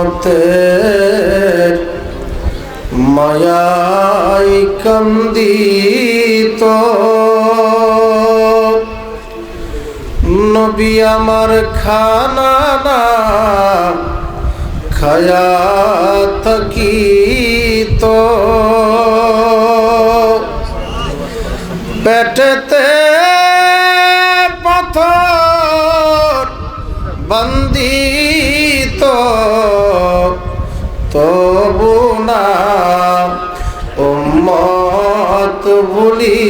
উম্মতের মায়াই কান্দিত নবী আমার খানা না খায়া থাকিত পেটেতে পাথর বন্দিত হব না উম্মত বলি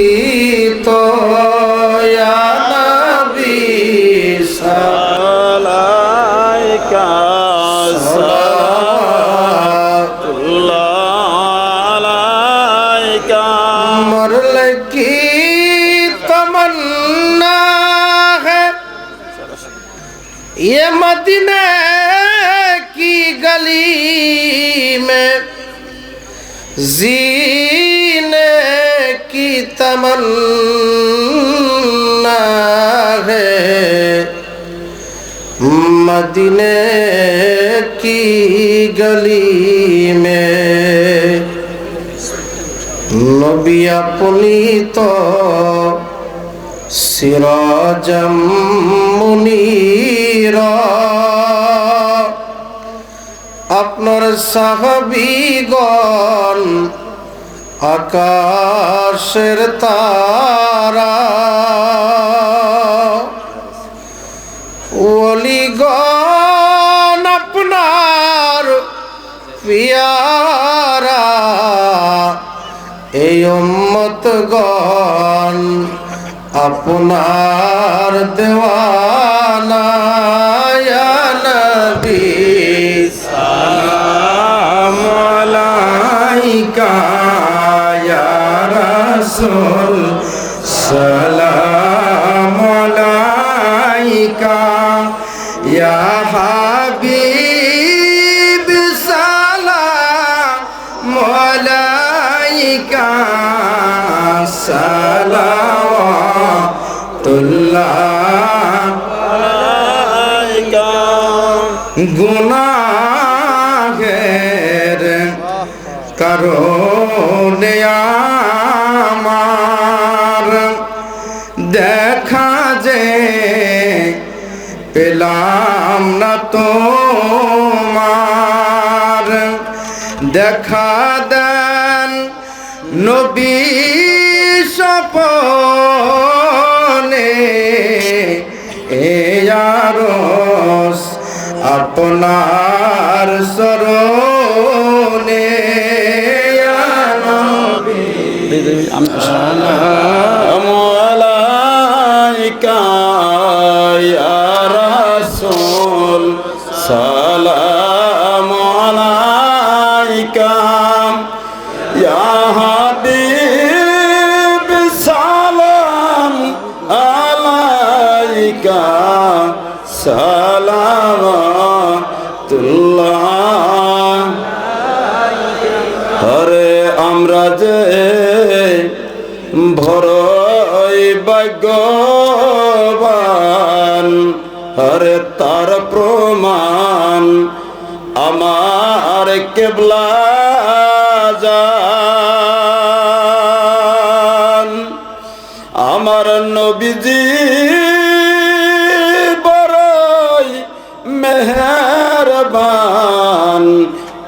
তয়ানাবি সালাইকা সালাইকা মরল কি তমন্না হে? ये گلی میں زینے کی تمنا ہے مدینے کی گلی میں نبی اپنی تو سراجم منیر আপনার সাহাবিগণ আকাশের তারা। ওলিগণ আপনার পিয়ারা এই উম্মতগণ আপনার দেওয়ানা। রসুল সালাম আলাইকা ইয়া হাবিব সালাম আলাইকা। সালাওয়াতুল্লাহ আলাইকা। গুনাহের কারণে আ পেলাম না তোমার। দেখা দেন নবী সপনে এয়ারস আপনার সরণে আমি রসুল সালাম আলাইকা। ইয়া সালাম আলাইকা। সালাম তুল্লাহ হরে আমরা যে ভরই ভাগ্যবান হরে আমার কেবলা জান। আমার নবীজি বড়ই মেহরবান।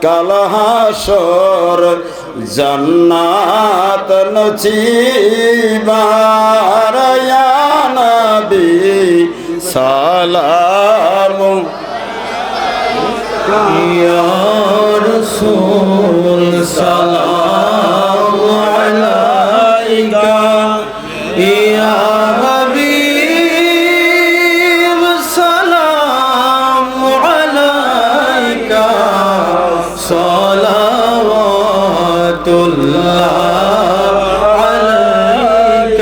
কালহাসর জান্নাত নচিবার رسول سلام عليك يا حبيب سلام عليك. صلوات الله عليك.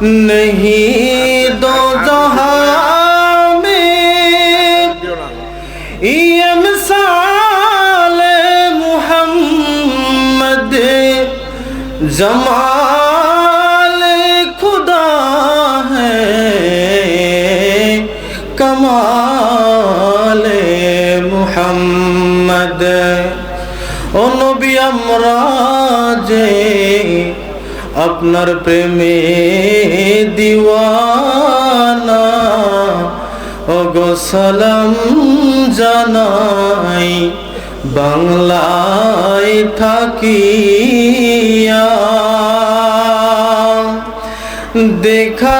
نهي जमाल खुदा है कमाल মোহাম্মদ ও নবী আমরা যে আপনার প্রেমে দিওয়ানা ও গো সালাম জানাই বাংলায় থাকিয়া দেখা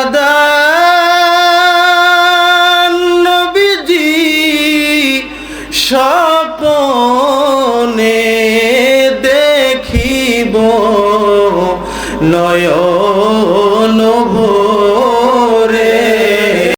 দিজি স্বপনে দেখিব নয়